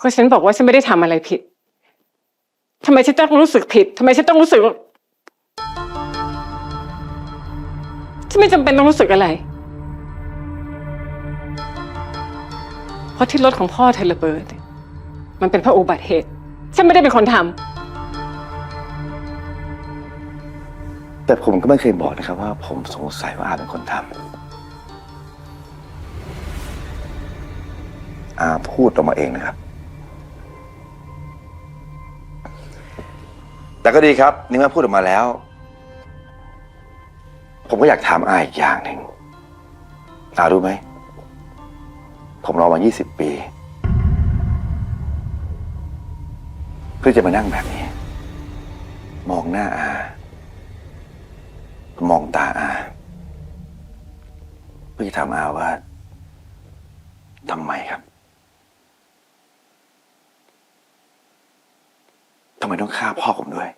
เพราะฉันบอกว่าฉันไม่ได้ทำอะไรผิดทำไมฉันต้องรู้สึกผิดทำไมฉันต้องรู้สึกว่าฉันไม่จำเป็นต้องรู้สึกอะไร เพราะที่รถของพ่อเธอระเบิด มันเป็นเพราะอุบัติเหตุ ฉันไม่ได้เป็นคนทำแต่ผมก็ไม่เคยบอกนะครับว่าผมสงสัยว่าอาเป็นคนทำอาพูดออกมาเองนะครับ แต่ก็ดีครับนี่เมื่อพูดออกมาแล้ว ผมก็อยากถามอาอีกอย่างหนึ่งอารู้ไหม ผมรอมา 20 ปี เพื่อจะมานั่งแบบนี้ มองหน้าอา มองตาอา เพื่อจะถามอาว่าทำไมครับ ทำไมต้องฆ่าพ่อผมด้วย